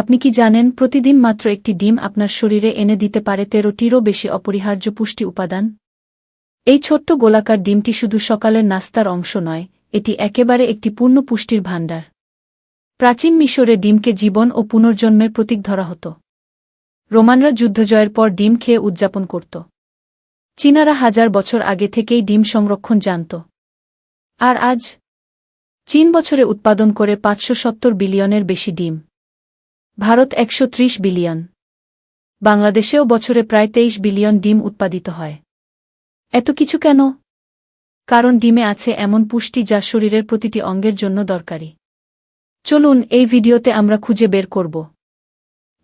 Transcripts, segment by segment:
আপনি কি জানেন, প্রতিদিন মাত্র একটি ডিম আপনার শরীরে এনে দিতে পারে তেরোটিরও বেশি অপরিহার্য পুষ্টি উপাদান? এই ছোট্ট গোলাকার ডিমটি শুধু সকালের নাস্তার অংশ নয়, এটি একেবারে একটি পূর্ণ পুষ্টির ভাণ্ডার। প্রাচীন মিশরে ডিমকে জীবন ও পুনর্জন্মের প্রতীক ধরা হতো। রোমানরা যুদ্ধজয়ের পর ডিম খেয়ে উদযাপন করত। চীনারা হাজার বছর আগে থেকেই ডিম সংরক্ষণ জানত। আর আজ? চীন বছরে উৎপাদন করে পাঁচশো সত্তর বিলিয়নের বেশি ডিম। ভারত একশো ত্রিশ বিলিয়ন। বাংলাদেশেও বছরে প্রায় তেইশ বিলিয়ন ডিম উৎপাদিত হয়। এত কিছু কেন? কারণ ডিমে আছে এমন পুষ্টি যা শরীরের প্রতিটি অঙ্গের জন্য দরকারি। চলুন এই ভিডিওতে আমরা খুঁজে বের করব।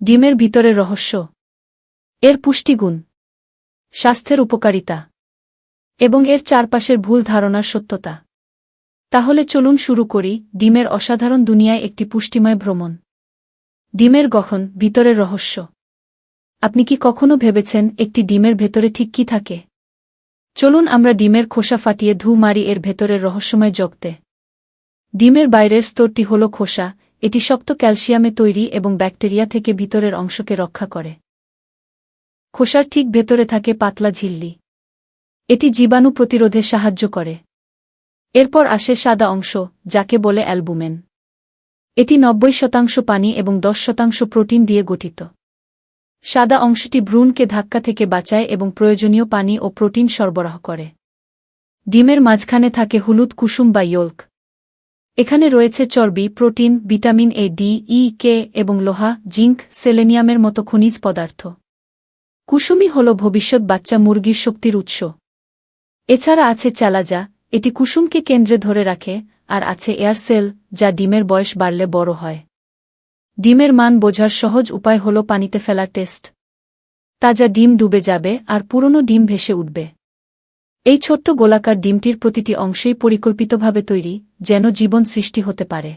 ডিমের ভিতরে রহস্য। এর পুষ্টিগুণ। স্বাস্থ্যের উপকারিতা। এবং এর চারপাশের ভুল ধারণার সত্যতা। তাহলে চলুন শুরু করি ডিমের অসাধারণ দুনিয়ায় একটি পুষ্টিময় ভ্রমণ। ডিমের গঠন ভিতরের রহস্য। আপনি কি কখনো ভেবেছেন একটি ডিমের ভেতরে ঠিক কি থাকে? চলুন আমরা ডিমের খোসা ফাটিয়ে ধু মারি এর ভেতরের রহস্যময় জগতে। ডিমের বাইরের স্তরটি হল খোসা, এটি শক্ত ক্যালসিয়ামে তৈরি এবং ব্যাকটেরিয়া থেকে ভিতরের অংশকে রক্ষা করে। খোসার ঠিক ভেতরে থাকে পাতলা ঝিল্লি। এটি জীবাণু প্রতিরোধে সাহায্য করে। এরপর আসে সাদা অংশ, যাকে বলে অ্যালবুমেন। এটি নব্বই শতাংশ পানি এবং দশ শতাংশ প্রোটিন দিয়ে গঠিত। সাদা অংশটি ভ্রূণকে ধাক্কা থেকে বাঁচায় এবং প্রয়োজনীয় পানি ও প্রোটিন সরবরাহ করে। ডিমের মাঝখানে থাকে হলুদ কুসুম বা ইয়ল্ক। এখানে রয়েছে চর্বি, protein, vitamin A, D, E, K এবং লোহা, জিঙ্ক, সেলেনিয়ামের মতো খনিজ পদার্থ। কুসুমই হল ভবিষ্যৎ বাচ্চা মুরগির শক্তির উৎস। এছাড়া আছে চালাজা। এটি কুসুমকে কেন্দ্রে ধরে রাখে আর আছে এয়ারসেল যা ডিমের বয়স বাড়লে বড় হয়। ডিমের মান বোঝার সহজ উপায় হল পানিতে ফেলার টেস্ট তাজা ডিম ডুবে যাবে আর পুরনো ডিম ভেসে উঠবে। এই ছোট্ট গোলাকার ডিমটির প্রতিটি অংশেই পরিকল্পিতভাবে তৈরি, যেন জীবন সৃষ্টি হতে পারে।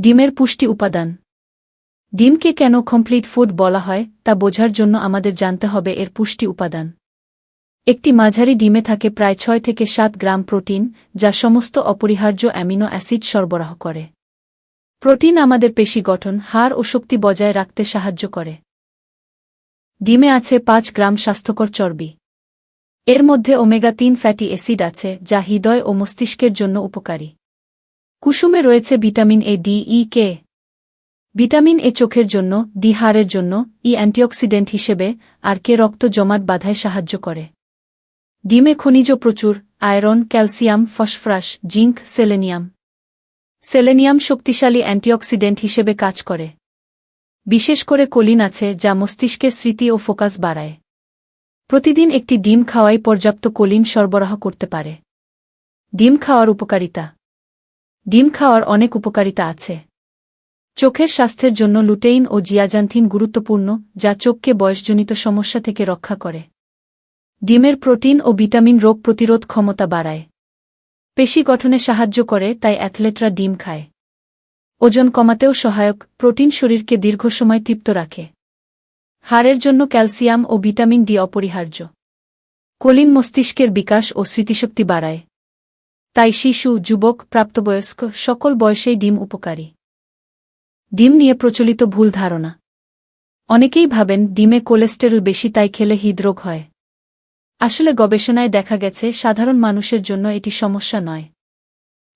ডিমের পুষ্টি উপাদান। ডিমকে কেন কমপ্লিট ফুড বলা হয়, তা বোঝার জন্য আমাদের জানতে হবে এর পুষ্টি উপাদান। একটি মাঝারি ডিমে থাকে প্রায় ছয় থেকে সাত গ্রাম প্রোটিন, যা সমস্ত অপরিহার্য অ্যামিনো অ্যাসিড সরবরাহ করে। প্রোটিন আমাদের পেশি গঠন, হাড় ও শক্তি বজায় রাখতে সাহায্য করে। ডিমে আছে পাঁচ গ্রাম স্বাস্থ্যকর চর্বি। এর মধ্যে ওমেগা তিন ফ্যাটি অ্যাসিড আছে, যা হৃদয় ও মস্তিষ্কের জন্য উপকারী। কুসুমে রয়েছে vitamin A, D, E, K. Vitamin A চোখের জন্য, ডি, হাড়ের জন্য, ই অ্যান্টিঅক্সিডেন্ট হিসেবে, আর কে রক্ত জমাট বাধায় সাহায্য করে। ডিমে খনিজ প্রচুর, iron, calcium, phosphorus, zinc, selenium. Selenium শক্তিশালী অ্যান্টিঅক্সিডেন্ট হিসেবে কাজ করে। বিশেষ করে কলিন আছে যা মস্তিষ্কের স্মৃতি ও ফোকাস বাড়ায়। প্রতিদিন একটি ডিম খাওয়াই পর্যাপ্ত কলিন সরবরাহ করতে পারে। ডিম খাওয়ার উপকারিতা। ডিম খাওয়ার অনেক উপকারিতা আছে। চোখের স্বাস্থ্যের জন্য লুটেইন ও জিয়াজান্থিন গুরুত্বপূর্ণ, যা চোখকে বয়সজনিত সমস্যা থেকে রক্ষা করে। ডিমের প্রোটিন ও ভিটামিন রোগ প্রতিরোধ ক্ষমতা বাড়ায়। পেশি গঠনে সাহায্য করে, তাই অ্যাথলেটরা ডিম খায়। ওজন কমাতেও সহায়ক, প্রোটিন শরীরকে দীর্ঘ সময় তৃপ্ত রাখে। হাড়ের জন্য ক্যালসিয়াম ও ভিটামিন ডি অপরিহার্য। কলিন মস্তিষ্কের বিকাশ ও স্মৃতিশক্তি বাড়ায়। তাই শিশু, যুবক, প্রাপ্তবয়স্ক সকল বয়সেই ডিম উপকারী। ডিম নিয়ে প্রচলিত ভুল ধারণা। অনেকেই ভাবেন, ডিমে কোলেস্টেরল বেশি, তাই খেলে হৃদরোগ হয়। আসলে গবেষণায় দেখা গেছে, সাধারণ মানুষের জন্য এটি সমস্যা নয়।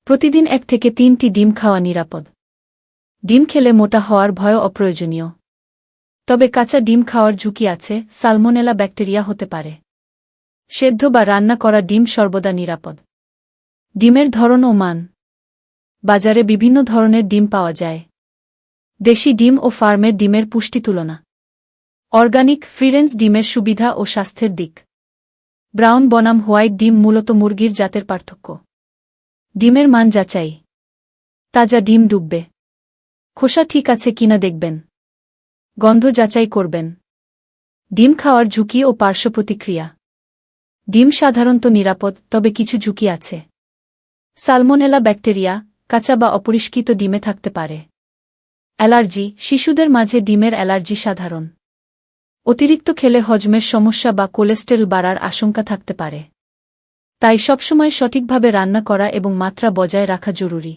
প্রতিদিন এক থেকে তিনটি ডিম খাওয়া নিরাপদ। ডিম খেলে মোটা হওয়ার ভয় অপ্রয়োজনীয়। তবে কাঁচা ডিম খাওয়ার ঝুঁকি আছে, সালমোনেলা ব্যাকটেরিয়া হতে পারে। সেদ্ধ বা রান্না করা ডিম সর্বদা নিরাপদ। ডিমের ধরন ও মান। বাজারে বিভিন্ন ধরনের ডিম পাওয়া যায়। দেশি ডিম ও ফার্মের ডিমের পুষ্টি তুলনা। অর্গানিক ফ্রিরেন্স ডিমের সুবিধা ও স্বাস্থ্যের দিক। ব্রাউন বনাম হোয়াইট ডিম মূলত মুরগির জাতের পার্থক্য। ডিমের মান যাচাই। তাজা ডিম ডুববে। খোসা ঠিক আছে কিনা দেখবেন। গন্ধ যাচাই করবেন। ডিম খাওয়ার ঝুঁকি ও পার্শ্ব প্রতিক্রিয়া। ডিম সাধারণত নিরাপদ, তবে কিছু ঝুঁকি আছে। সালমোনেলা ব্যাকটেরিয়া, কাঁচা বা অপরিষ্কৃত ডিমে থাকতে পারে। অ্যালার্জি, শিশুদের মাঝে ডিমের অ্যালার্জি সাধারণ। অতিরিক্ত খেলে হজমের সমস্যা বা কোলেস্টেরল বাড়ার আশঙ্কা থাকতে পারে। তাই সবসময় সঠিকভাবে রান্না করা এবং মাত্রা বজায় রাখা জরুরি।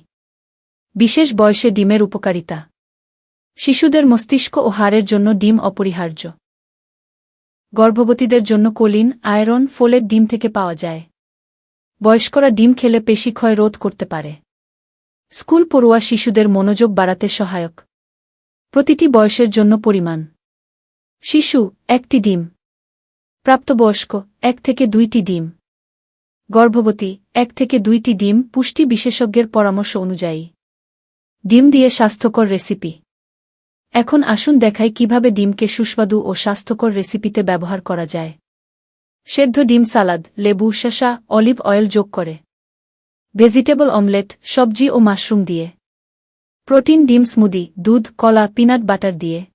বিশেষ বয়সে ডিমের উপকারিতা। শিশুদের মস্তিষ্ক ও হাড়ের জন্য ডিম অপরিহার্য। গর্ভবতীদের জন্য কোলিন, আয়রন ফোলেট ডিম থেকে পাওয়া যায়। বয়স্করা ডিম খেলে পেশি ক্ষয় রোধ করতে পারে। স্কুল পড়ুয়া শিশুদের মনোযোগ বাড়াতে সহায়ক। প্রতিটি বয়সের জন্য পরিমাণ। শিশু, একটি ডিম। প্রাপ্তবয়স্ক, এক থেকে দুইটি ডিম। গর্ভবতী, এক থেকে দুইটি ডিম, পুষ্টি বিশেষজ্ঞের পরামর্শ অনুযায়ী। ডিম দিয়ে স্বাস্থ্যকর রেসিপি। এখন আসুন দেখাই কীভাবে ডিমকে সুস্বাদু ও স্বাস্থ্যকর রেসিপিতে ব্যবহার করা যায়। সেদ্ধ ডিম সালাদ, লেবু, শসা, অলিভ অয়েল যোগ করে। ভেজিটেবল অমলেট, সবজি ও মাশরুম দিয়ে। প্রোটিন ডিম স্মুদি, দুধ, কলা, পিনাট বাটার দিয়ে।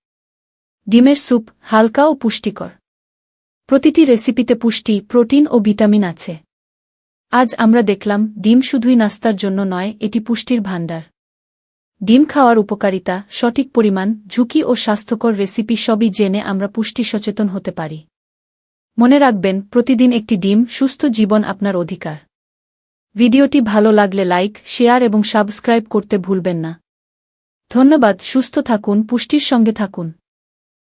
ডিমের স্যুপ হালকা ও পুষ্টিকর। প্রতিটি রেসিপিতে পুষ্টি, প্রোটিন ও ভিটামিন আছে। আজ আমরা দেখলাম ডিম শুধুই নাস্তার জন্য নয়, এটি পুষ্টির ভাণ্ডার। ডিম খাওয়ার উপকারিতা, সঠিক পরিমাণ, ঝুঁকি ও স্বাস্থ্যকর রেসিপি সবই জেনে আমরা পুষ্টি সচেতন হতে পারি। মনে রাখবেন, প্রতিদিন একটি ডিম সুস্থ জীবন আপনার অধিকার। ভিডিওটি ভালো লাগলে লাইক, শেয়ার এবং সাবস্ক্রাইব করতে ভুলবেন না। ধন্যবাদ, সুস্থ থাকুন, পুষ্টির সঙ্গে থাকুন।